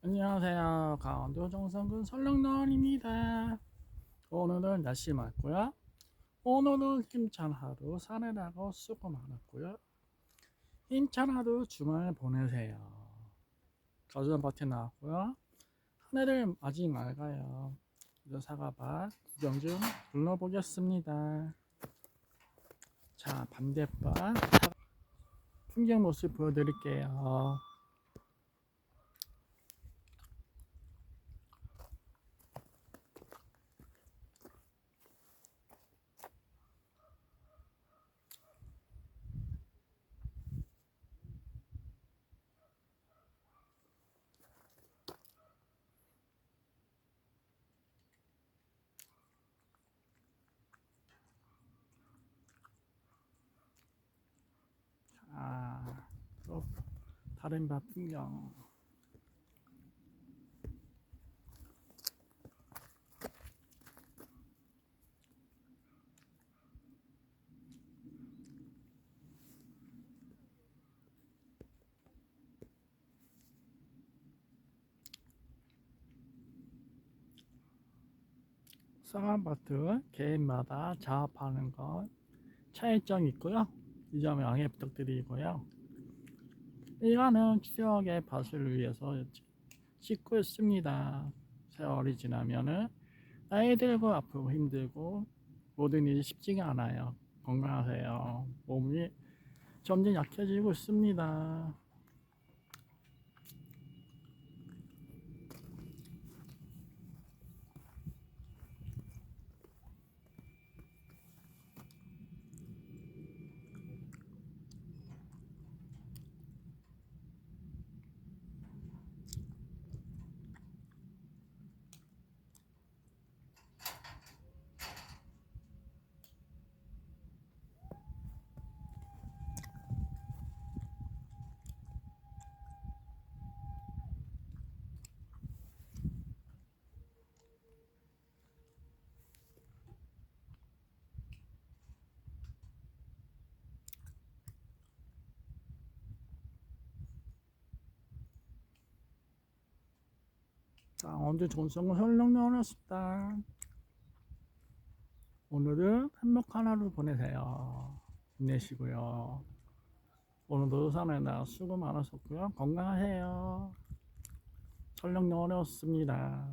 안녕하세요. 강원도 정선군 설렁너입니다. 오늘은 날씨 맑고요. 오늘은 힘찬 하루 산에 나고 수고 많았고요. 힘찬 하루 주말 보내세요. 가전 밭에 나왔고요. 하늘은 아직 맑아요. 이제 사과밭 구경 좀 둘러보겠습니다. 자, 반대밭 풍경 모습 보여드릴게요. 아, 또 다른 밭 풍경. 쌍한밭은 개인마다 자업하는 건 차이점이 있고요. 이 점에 양해 부탁드리고요. 이거는 추억의 밭을 위해서 짓고 있습니다. 세월이 지나면은 나이 들고 아프고 힘들고 모든 일이 쉽지가 않아요. 건강하세요. 몸이 점점 약해지고 있습니다. 강원도 전성을 설렁나왔습니다. 오늘은 행복한 하루 보내세요. 힘내시고요. 오늘도 산에 나 수고 많으셨고요. 건강하세요. 설렁나왔습니다.